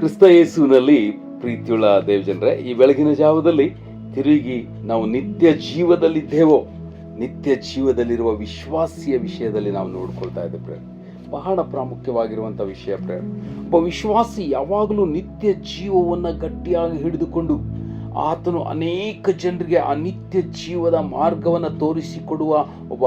ಕ್ರಿಸ್ತ ಯೇಸುವಿನಲ್ಲಿ ಪ್ರೀತಿಯುಳ್ಳ ದೇವಜನರೇ, ಈ ಬೆಳಗಿನ ಜಾವದಲ್ಲಿ ತಿರುಗಿ ನಾವು ನಿತ್ಯ ಜೀವದಲ್ಲಿದ್ದೇವೋ, ನಿತ್ಯ ಜೀವದಲ್ಲಿರುವ ವಿಶ್ವಾಸಿಯ ವಿಷಯದಲ್ಲಿ ನಾವು ನೋಡ್ಕೊಳ್ತಾ ಇದ್ದೇವೆ ಪ್ರೇರ್ ಬಹಳ ಪ್ರಾಮುಖ್ಯವಾಗಿರುವಂಥ ವಿಷಯ ಪ್ರೇರ್ ಒಬ್ಬ ವಿಶ್ವಾಸಿ ಯಾವಾಗಲೂ ನಿತ್ಯ ಜೀವವನ್ನು ಗಟ್ಟಿಯಾಗಿ ಹಿಡಿದುಕೊಂಡು ಆತನು ಅನೇಕ ಜನರಿಗೆ ಆ ನಿತ್ಯ ಜೀವದ ಮಾರ್ಗವನ್ನು ತೋರಿಸಿಕೊಡುವ ಒಬ್ಬ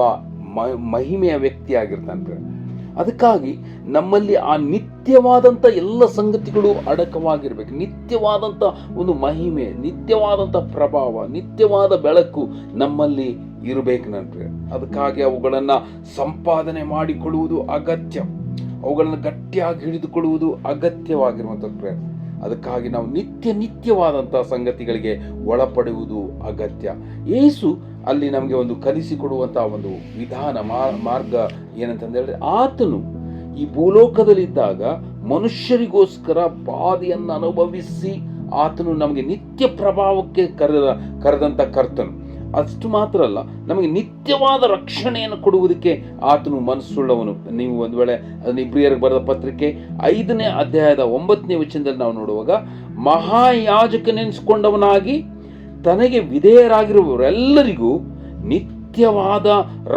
ಮಹಿಮೆಯ ವ್ಯಕ್ತಿಯಾಗಿರ್ತಾನೆ ಪ್ರೇರ್ ಅದಕ್ಕಾಗಿ ನಮ್ಮಲ್ಲಿ ಆ ನಿತ್ಯವಾದಂಥ ಎಲ್ಲ ಸಂಗತಿಗಳು ಅಡಕವಾಗಿರಬೇಕು. ನಿತ್ಯವಾದಂಥ ಒಂದು ಮಹಿಮೆ, ನಿತ್ಯವಾದಂಥ ಪ್ರಭಾವ, ನಿತ್ಯವಾದ ಬೆಳಕು ನಮ್ಮಲ್ಲಿ ಇರಬೇಕು ನನಗೆ ಅದಕ್ಕಾಗಿ ಅವುಗಳನ್ನು ಸಂಪಾದನೆ ಮಾಡಿಕೊಳ್ಳುವುದು ಅಗತ್ಯ. ಅವುಗಳನ್ನು ಗಟ್ಟಿಯಾಗಿ ಹಿಡಿದುಕೊಳ್ಳುವುದು ಅಗತ್ಯವಾಗಿರುವಂಥ ಪ್ರೇರ್ ಅದಕ್ಕಾಗಿ ನಾವು ನಿತ್ಯ ನಿತ್ಯವಾದಂಥ ಸಂಗತಿಗಳಿಗೆ ಒಳಪಡುವುದು ಅಗತ್ಯ. ಏಸು ಅಲ್ಲಿ ನಮಗೆ ಒಂದು ಕಲಿಸಿಕೊಡುವಂಥ ಒಂದು ವಿಧಾನ ಮಾರ್ಗ ಏನಂತಂದೇಳಿದ್ರೆ ಆತನು ಈ ಭೂಲೋಕದಲ್ಲಿದ್ದಾಗ ಮನುಷ್ಯರಿಗೋಸ್ಕರ ಬಾಧೆಯನ್ನು ಅನುಭವಿಸಿ ಆತನು ನಮಗೆ ನಿತ್ಯ ಪ್ರಭಾವಕ್ಕೆ ಕರೆದ ಕರೆದಂಥ ಕರ್ತನು. ಅಷ್ಟು ಮಾತ್ರ ಅಲ್ಲ, ನಮಗೆ ನಿತ್ಯವಾದ ರಕ್ಷಣೆಯನ್ನು ಕೊಡುವುದಕ್ಕೆ ಆತನು ಮನಸ್ಸುಳ್ಳವನು. ನೀವು ಒಂದು ವೇಳೆ ಇಬ್ರಿಯರಿಗೆ ಬರೆದ ಪತ್ರಿಕೆ ಐದನೇ ಅಧ್ಯಾಯದ ಒಂಬತ್ತನೇ ವಚನದಲ್ಲಿ ನಾವು ನೋಡುವಾಗ ಮಹಾಯಾಜಕನೆನಿಸಿಕೊಂಡವನಾಗಿ ತನಗೆ ವಿಧೇಯರಾಗಿರುವವರೆಲ್ಲರಿಗೂ ನಿತ್ಯವಾದ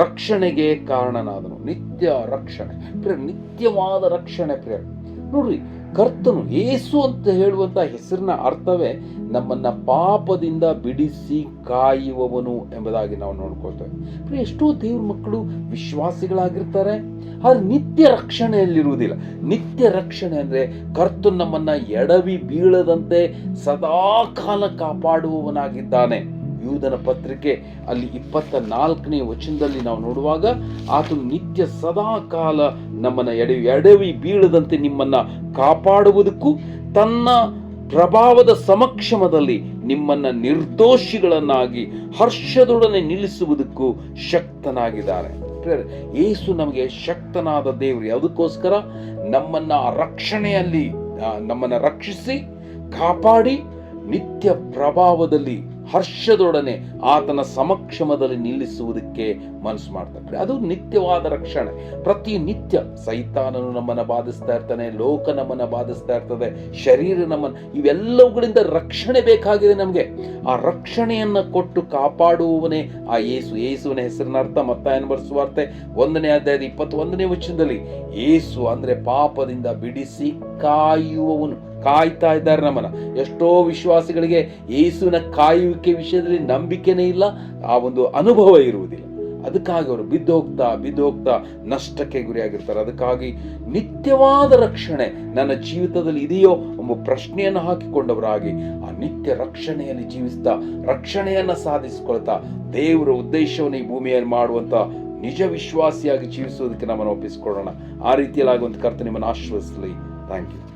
ರಕ್ಷಣೆಗೆ ಕಾರಣನಾದನು. ನಿತ್ಯ ರಕ್ಷಣೆ. ಪ್ರೇರ್ ನಿತ್ಯವಾದ ರಕ್ಷಣೆ ಪ್ರೇರ್ ನೋಡ್ರಿ, ಕರ್ತನು ಏಸು ಅಂತ ಹೇಳುವಂತ ಹೆಸರಿನ ಅರ್ಥವೇ ನಮ್ಮನ್ನ ಪಾಪದಿಂದ ಬಿಡಿಸಿ ಕಾಯುವವನು ಎಂಬುದಾಗಿ ನಾವು ನೋಡ್ಕೊಳ್ತೇವೆ. ಎಷ್ಟೋ ದೇವ್ರ ಮಕ್ಕಳು ವಿಶ್ವಾಸಿಗಳಾಗಿರ್ತಾರೆ, ಆದ್ರೆ ನಿತ್ಯ ರಕ್ಷಣೆಯಲ್ಲಿರುವುದಿಲ್ಲ. ನಿತ್ಯ ರಕ್ಷಣೆ ಅಂದ್ರೆ ಕರ್ತನ್ ನಮ್ಮನ್ನ ಎಡವಿ ಬೀಳದಂತೆ ಸದಾ ಕಾಲ ಕಾಪಾಡುವವನಾಗಿದ್ದಾನೆ. ಯೂದನ ಪತ್ರಿಕೆ ಅಲ್ಲಿ ಇಪ್ಪತ್ತ ನಾಲ್ಕನೇ ವಚನದಲ್ಲಿ ನಾವು ನೋಡುವಾಗ, ಆತನು ನಿತ್ಯ ಸದಾ ಕಾಲ ನಮ್ಮನ್ನ ಎಡ, ಎಡವಿ ಬೀಳದಂತೆ ನಿಮ್ಮನ್ನ ಕಾಪಾಡುವುದಕ್ಕೂ ತನ್ನ ಪ್ರಭಾವದ ಸಮಕ್ಷಮದಲ್ಲಿ ನಿಮ್ಮನ್ನ ನಿರ್ದೋಷಿಗಳನ್ನಾಗಿ, ಹರ್ಷದೊಡನೆ ನಿಲ್ಲಿಸುವುದಕ್ಕೂ ಶಕ್ತನಾಗಿದ್ದಾರೆ. ಏಸು ನಮಗೆ ಶಕ್ತನಾದ ದೇವರು. ಯಾವುದಕ್ಕೋಸ್ಕರ? ನಮ್ಮನ್ನ ರಕ್ಷಣೆಯಲ್ಲಿ ನಮ್ಮನ್ನ ರಕ್ಷಿಸಿ, ಕಾಪಾಡಿ, ನಿತ್ಯ ಪ್ರಭಾವದಲ್ಲಿ ಹರ್ಷದೊಡನೆ ಆತನ ಸಮಕ್ಷಮದಲ್ಲಿ ನಿಲ್ಲಿಸುವುದಕ್ಕೆ ಮನಸ್ಸು ಮಾಡ್ತಾರೆ ಅದು ನಿತ್ಯವಾದ ರಕ್ಷಣೆ. ಪ್ರತಿ ನಿತ್ಯ ಸೈತಾನನು ನಮ್ಮನ್ನು ಬಾಧಿಸ್ತಾ ಇರ್ತಾನೆ, ಲೋಕ ನಮ್ಮನ್ನು ಬಾಧಿಸ್ತಾ ಇರ್ತದೆ, ಶರೀರ ನಮ್ಮನ್ನು, ಇವೆಲ್ಲವುಗಳಿಂದ ರಕ್ಷಣೆ ಬೇಕಾಗಿದೆ ನಮಗೆ. ಆ ರಕ್ಷಣೆಯನ್ನು ಕೊಟ್ಟು ಕಾಪಾಡುವವನೇ ಆ ಏಸು ಏಸುವಿನ ಹೆಸರಿನ ಅರ್ಥ ಮತ್ತಾಯನ ಬರೆಸುವಾರ್ತೆ ಒಂದನೇ ಅಧ್ಯಾಯದ ಇಪ್ಪತ್ತೊಂದನೇ ವಚನದಲ್ಲಿ ಏಸು ಅಂದರೆ ಪಾಪದಿಂದ ಬಿಡಿಸಿ ಕಾಯುವವನು. ಕಾಯ್ತಾ ಇದ್ದಾರೆ ನಮ್ಮನ್ನ. ಎಷ್ಟೋ ವಿಶ್ವಾಸಿಗಳಿಗೆ ಯೇಸುವಿನ ಕಾಯುವಿಕೆ ವಿಷಯದಲ್ಲಿ ನಂಬಿಕೆನೇ ಇಲ್ಲ, ಆ ಒಂದು ಅನುಭವ ಇರುವುದಿಲ್ಲ. ಅದಕ್ಕಾಗಿ ಅವರು ಬಿದ್ದೋಗ್ತಾ ಬಿದ್ದೋಗ್ತಾ ನಷ್ಟಕ್ಕೆ ಗುರಿಯಾಗಿರ್ತಾರೆ. ಅದಕ್ಕಾಗಿ ನಿತ್ಯವಾದ ರಕ್ಷಣೆ ನನ್ನ ಜೀವಿತದಲ್ಲಿ ಇದೆಯೋ ಎಂಬ ಪ್ರಶ್ನೆಯನ್ನು ಹಾಕಿಕೊಂಡವರಾಗಿ ಆ ನಿತ್ಯ ರಕ್ಷಣೆಯಲ್ಲಿ ಜೀವಿಸ್ತಾ, ರಕ್ಷಣೆಯನ್ನ ಸಾಧಿಸಿಕೊಳ್ತಾ, ದೇವರ ಉದ್ದೇಶವನ್ನು ಈ ಭೂಮಿಯಲ್ಲಿ ಮಾಡುವಂತ ನಿಜ ವಿಶ್ವಾಸಿಯಾಗಿ ಜೀವಿಸುವುದಕ್ಕೆ ನಮ್ಮನ್ನು ಒಪ್ಪಿಸಿಕೊಳ್ಳೋಣ. ಆ ರೀತಿಯಲ್ಲಿ ಕರ್ತ ನಿಮ್ಮನ್ನು ಆಶ್ವಸಿಸಲಿ ಥ್ಯಾಂಕ್ ಯು